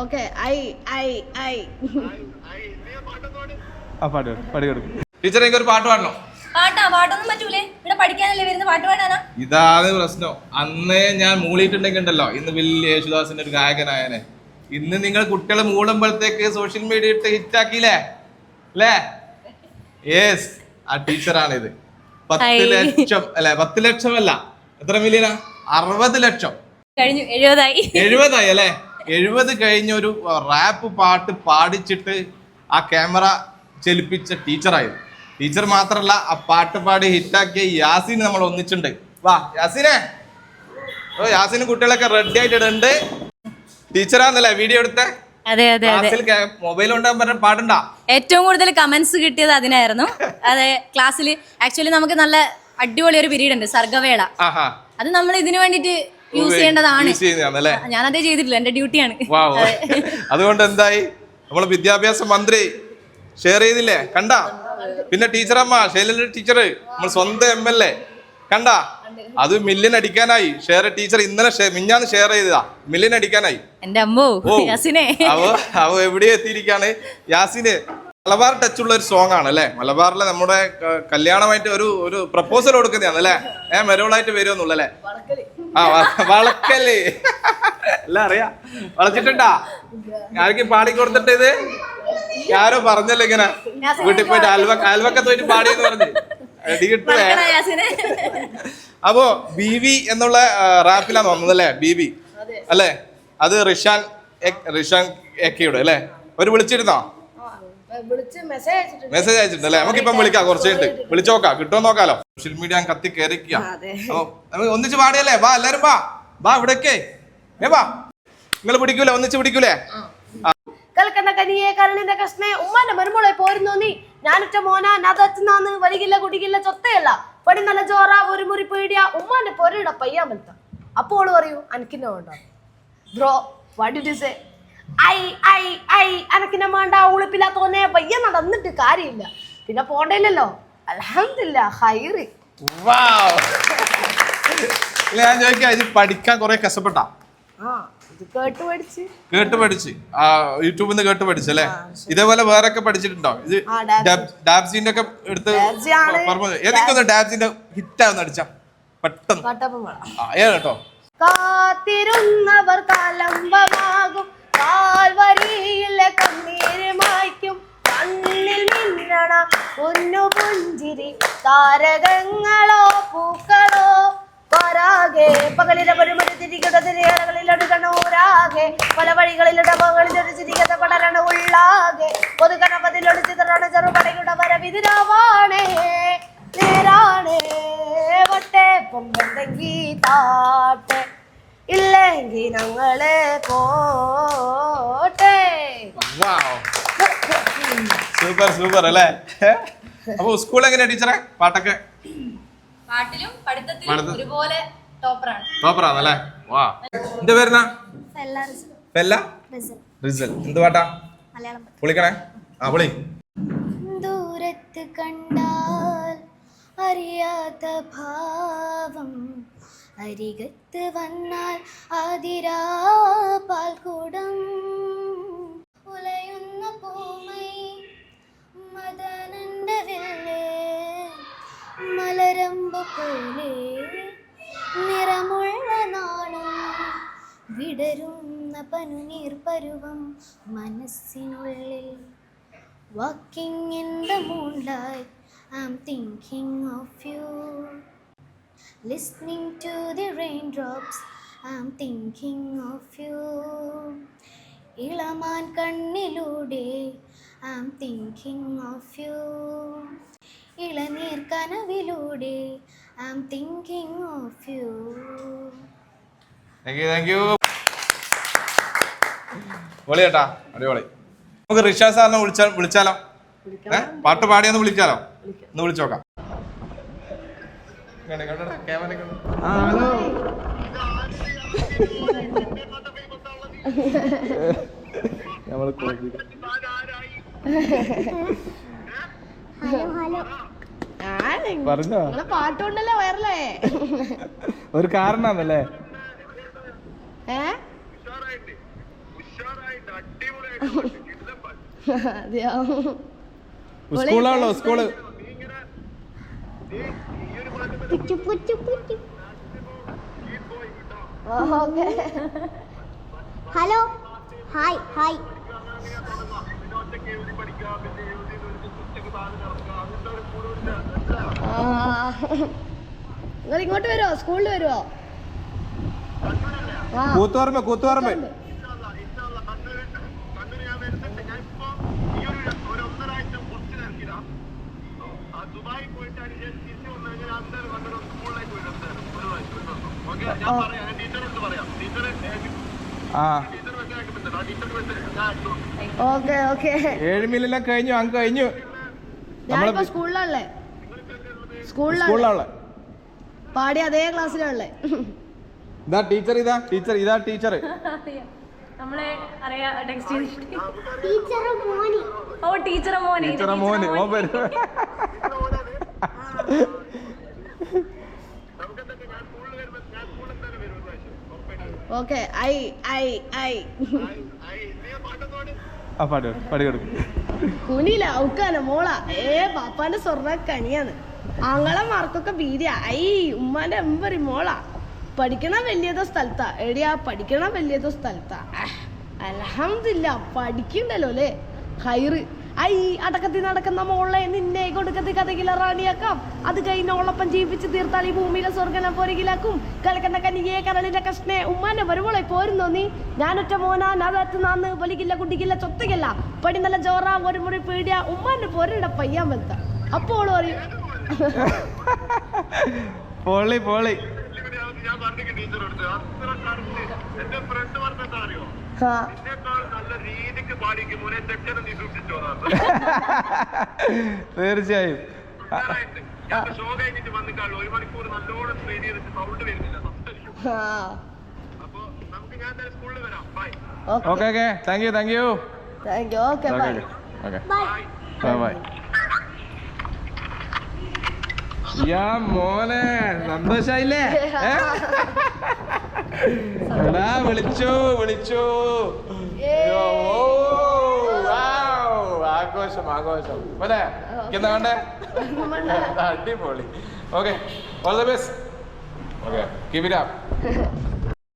Okay I I I. ആ പാട്ട് പാട്, പാടി കൊടുക്കും. ടീച്ചർ എനിക്ക് ഒരു പാട്ട് പാടണം. പാട്ടാ പാട്ടൊന്നും പറ്റൂലേ? ഇവിടെ പഠിക്കാനല്ലേ വരുന്ന പാട്ട് പാടാനാ? ഇതാണ് പ്രശ്നം. അന്നേ ഞാൻ മൂളിയിട്ടുണ്ടെങ്കിൽ ഉണ്ടല്ലോ ഇന്ന് വലിയ യേശുദാസിന്റെ ഒരു ഗായകനായനെ. ഇന്ന് നിങ്ങൾ കുട്ടികൾ മൂളുമ്പോഴത്തേക്ക് സോഷ്യൽ മീഡിയ ഇട്ട് ഹിറ്റാക്കിയില്ലേ അല്ലേ? യെസ് ആ ടീച്ചറാണിത്. പത്ത് ലക്ഷം അല്ലെ പത്ത് ലക്ഷം അല്ല എത്ര മില്യനാ അറുപത് ലക്ഷം. കഴിഞ്ഞു എഴുപതായി. എഴുപതായി അല്ലെ? എഴുപത് കഴിഞ്ഞ ഒരു റാപ്പ് പാട്ട് പാടിച്ചിട്ട് ആ ക്യാമറ ചലിപ്പിച്ച ടീച്ചറായിരുന്നു ടീച്ചർ മാത്രല്ല ആ പാട്ട് പാടി ഹിറ്റാക്കിയ യാസിന് നമ്മൾ ഒന്നിച്ചുണ്ട് വാ യാസിനെ. ഓ യാസിന് കുട്ടികളൊക്കെ റെഡി ആയിട്ട് ഇടുന്നുണ്ട് ടീച്ചറാന്നല്ലേ വീഡിയോ എടുത്ത? അതെ അതെ അതെ. മൊബൈൽ പാടുണ്ടാ? ഏറ്റവും കൂടുതൽ കമന്റ്സ് കിട്ടിയത് അതിനായിരുന്നു. അതെ ക്ലാസ്സിൽ ആക്ച്വലി നമുക്ക് നല്ല അടിപൊളി ഒരു പീരീഡ് ഉണ്ട് സർഗവേള. അത് നമ്മൾ ഇതിനു വേണ്ടിയിട്ട് യൂസ് ചെയ്യേണ്ടതാണ്. ഞാൻ അതേ ചെയ്തിട്ടില്ല എന്റെ ഡ്യൂട്ടിയാണ്. അതുകൊണ്ട് എന്തായി നമ്മളെ വിദ്യാഭ്യാസ മന്ത്രി ഷെയർ ചെയ്തില്ലേ? കണ്ട? പിന്നെ ടീച്ചറമ്മ ശൈലജ ടീച്ചർ നമ്മൾ സ്വന്തം എം എൽ എ കണ്ട? അത് മില്യൻ അടിക്കാനായി. ഷെയർ ടീച്ചർ ഇന്നലെ മിഞ്ഞാന്ന് ഷെയർ ചെയ്തതാ. മില്യൻ അടിക്കാനായി. എന്റെ അമ്മോ യാസിനെ. അവ അവ എവിടെ എത്തിയിരിക്കാണ്. യാസിന് മലബാർ ടച്ച് ഉള്ള ഒരു സോങ് ആണ് അല്ലേ? മലബാറിലെ നമ്മുടെ കല്യാണമായിട്ട് ഒരു ഒരു പ്രപ്പോസൽ കൊടുക്കുന്നതാണ് അല്ലേ? ഏ മെരോളായിട്ട് വരുമെന്നുള്ള അല്ലേ? ആ വളക്കൽ. അല്ല അറിയാ. വളച്ചിട്ടുണ്ടാ ആർക്കും പാടി കൊടുത്തിട്ട് ഇത്? ആരോ പറഞ്ഞല്ലോ ഇങ്ങനെ. വീട്ടിൽ പോയിട്ട് അൽവ അൽവക്കത്ത് പോയിട്ട് പാടിയെന്ന് പറഞ്ഞു. അടി കിട്ടുവേ. വളക്കണ യാസിനെ. അപ്പോ ബി വി എന്നുള്ള റാപ്പിലാണ് വന്നത് അല്ലേ? ബി വി അല്ലേ? അത് റിഷാൻ റിഷാൻ എക്കയുടെ അല്ലേ? ഒരു വിളിച്ചിരുന്നോ? വിളിച്ച് മെസ്സേജ് അയച്ചിട്ടുണ്ട്. അല്ലേ നമുക്കിപ്പം വിളിക്കാം കുറച്ച് കഴിഞ്ഞിട്ട് വിളിച്ചു നോക്കാം കിട്ടുമോ നോക്കാലോ. സോഷ്യൽ മീഡിയ കത്തി കയറിക്കുക ഒന്നിച്ച് പാടിയല്ലേ? വാ എല്ലാരും വാ. വാ ഇവിടൊക്കെ. ഏ വാ. നിങ്ങൾ പിടിക്കൂലേ? ഒന്നിച്ച് പിടിക്കൂലേ? കൽക്കണ്ട കനിയെ കരണിന്റെ കഷ്ണേ. ഉമ്മാന്റെ മരുമോളെ പോരുന്നു നീ. ഞാനൊറ്റ മോന നതച്ചുനാന്ന് വലികില്ല കുടികില്ല ചൊത്തയല്ല. പടി നല്ല ചോറ ഒരു മുറി പീടിയ. ഉമ്മാന്റെ പൊരയുടെ പയ്യാമൽത്ത അപ്പോൾ പറയൂ അനക്കിന്നെ bro what you say I I I അനക്കിന്നെ വേണ്ട ഉളുപ്പില്ലാത്തോന്നെ പയ്യ നടന്നിട്ട് കാര്യമില്ല. പിന്നെ പോണ്ടല്ലോ അലഹമില്ല ഹൈറി ഞാൻ ചോദിക്കാം ഇത് പഠിക്കാൻ കുറെ കഷ്ടപ്പെട്ടാ? കേട്ട് പഠിച്ച്. കേട്ട് പഠിച്ച്. ആ യൂട്യൂബിൽ നിന്ന് കേട്ട് പഠിച്ചു അല്ലേ? ഇതേപോലെ വേറെ ഒക്കെ പഠിച്ചിട്ടുണ്ടോ? ഇത് ഡാബ്സിന്റെ ഒക്കെ എടുത്ത് ഏതൊക്കെ ഡാബ്സിന്റെ ഹിറ്റാവുന്ന അടിച്ച? പെട്ടെന്ന്. ഏതാ കേട്ടോ? കാത്തിരുന്നവർ കലമ്പമാകും കാൽവരിയിലെ കണ്ണീര് മായ്ക്കും. കണ്ണിൽ മിന്നണ ഒന്നു പുഞ്ചിരി താരകങ്ങളോ പൂക്കളോ. പരാകെ പകലിലെ ഒരുമൊരു തിരികട തിരികളിലൊടുക്കണൂരാകെ പല വഴികളിലിടവകളിലൊരു ചിരികത പടരണ ഉള്ളാകെ. പൊതുകണപതിലൊരു ചിതറണ ചെറുപടയുടെ വരവിതിരാവാണേ. നേരാണേ വട്ടേ പൊമ്പെന്തെങ്കി താട്ടെ. ഇല്ലെങ്കിൽ ഞങ്ങളെ പോട്ടെ. സൂപ്പർ സൂപ്പർ അല്ലേ? അപ്പൊ സ്കൂൾ എങ്ങനെയാ ടീച്ചറെ? പാട്ടൊക്കെ? പാട്ടിലും പഠിത്തത്തിലും പഠിത്തം. ഒരുപോലെ ടോപ്പറാണ്. ടോപ്പറാന്നല്ലേ? വാ എന്റെ പേരുന്നാ? പെല്ല റിസൽ. എന്ത് പാട്ടാ? പൊളിക്കണേ ആ പൊളി ദൂരത്ത് കണ്ടാൽ അറിയാത്ത ഭാവം അരികത്ത് വന്നാൽ അതിരാ പാൽക്കൂടം ഉലയുന്ന പൂമൈ മദനന്റെ വില്ലേ മലരമ്പ് പോലെ നിറമുള്ള നാണം വിടരുന്ന പനുനീർ പരുവം മനസ്സിനുള്ളിൽ. Walking in the I I'm thinking of you. Listening to the raindrops, I'm thinking of you. ഇളമാൻ kannilude I'm thinking of you. ഇളനീർ kanavilude I'm thinking of you. Thank you thank you പൊളി ചേട്ടാ അടിപൊളി നമുക്ക് റിഷാ സാറിനെ വിളിച്ചാൽ വിളിച്ചാലോ ഏ പാട്ട് പാടിയൊന്ന് വിളിച്ചാലോ ഒന്ന് വിളിച്ചു നമ്മൾ കോപ്പി. പറഞ്ഞോ. പാട്ടുകൊണ്ടല്ലേ വയറലേ? ഒരു കാരണാന്നല്ലേ? അതെയോ? സ്കൂളാണല്ലോ സ്കൂൾ. പുച്ചു പുച്ചു പുച്ചു ഓക്കെ. ഹലോ. Hi hi. നിങ്ങൾ ഇങ്ങോട്ട് വരുമോ സ്കൂളിൽ വരുമോ കൂത്തുപറമ്പ് കൂത്തുപറമ്പ്. ദുബായി പോയിട്ടാണ് ഞാൻ തിരിച്ചു വന്നു കഴിഞ്ഞാൽ ഓക്കെ ഓക്കെ. ഏഴ് മില്ലെല്ലാം കഴിഞ്ഞു അങ്ങ് കഴിഞ്ഞു. ഞാനിപ്പോ സ്കൂളിലാണല്ലേ സ്കൂളിലാണ് സ്കൂളിലാണല്ലേ പാടി അതേ ക്ലാസ്സിലാണല്ലേ ഇതാ ടീച്ചർ ഇതാ ടീച്ചർ ഇതാ ടീച്ചർ. നമ്മളെ അറിയാ ടെക്സ്റ്റ് ടീച്ചർ മോനി. ഓ ടീച്ചർ മോനെ. ടീച്ചർ മോന്. ഓ വരും നമുക്കെന്തൊക്കെ ഞാൻ സ്കൂളിൽ വരുമ്പോൾ ഞാൻ സ്കൂളിൽ എന്തായാലും വരും ഒരു പ്രാവശ്യം ഉറപ്പായിട്ടും ഓക്കെ ഐ ഐ ഐ ആ പാടി പാടി കൊടുക്കും. കുനിയില്ല ഔക്കാന മോള. ഏ പാപ്പാന്റെ സ്വർണ കണിയാണ്. ആങ്ങളെ മാർക്കൊക്കെ ഭീതിയാ. ഐ ഉമ്മാന്റെ എമ്പറി മോള. പഠിക്കണ വലിയതോ സ്ഥലത്താ. എടിയാ പഠിക്കണ വലിയതോ സ്ഥലത്താ. അലഹമില്ല പഠിക്കണ്ടല്ലോ അല്ലേ? ഹൈറ് ഐ അടക്കത്തി നടക്കുന്ന മോളെ നിന്നെ കൊടുക്കത്തി കഥകില റാണിയാക്കാം. അത് കഴിഞ്ഞ ഓളപ്പം ജീവിച്ച് തീർത്താൽ ഈ ഭൂമിയിലെ സ്വർഗനം പോരകിലാക്കും കളിക്കണ്ട കനികയെ കരളിന്റെ കഷ്ണേ ഉമ്മാനെ വരുമോളെ പോരുന്നോ നീ? ഞാനൊറ്റ മോനാ നാദാറ്റ് നാന്ന് വലിക്കില്ല കുട്ടിക്കില്ല ചൊത്തുകില്ല. പടി നല്ല ജോറ ഒരു മുറി പീടിയ ഉമ്മാന്റെ പോരയുടെ പയ്യാൻ വെത്ത അപ്പോൾ പറയും പൊളി പൊളി. ഞാൻ- പറഞ്ഞിട്ട് ടീച്ചറോട്? അത്ര കറക്റ്റ് എന്റെ ഫ്രണ്ട് പറഞ്ഞെന്താ അറിയോ? തീർച്ചയായും. ഞാൻ ഷോ കഴിഞ്ഞിട്ട് വന്നിക്കാളൂ ഒരു മണിക്കൂർ നല്ലോണം ട്രെയിൻ ചെയ്തിട്ട് സൗണ്ട് ആ. അപ്പൊ നമുക്ക് ഞാൻ എന്തായാലും സ്കൂളിൽ വരാം. Bye okay. Okay thank you thank you thank you okay bye okay. Bye bye yeah മോനെ. സന്തോഷായില്ലേ? എടാ വിളിച്ചു വിളിച്ചു. ആഘോഷം ആഘോഷം. അല്ലേ? എന്താ വേണ്ടേ അടിപൊളി. Okay all the best okay keep it up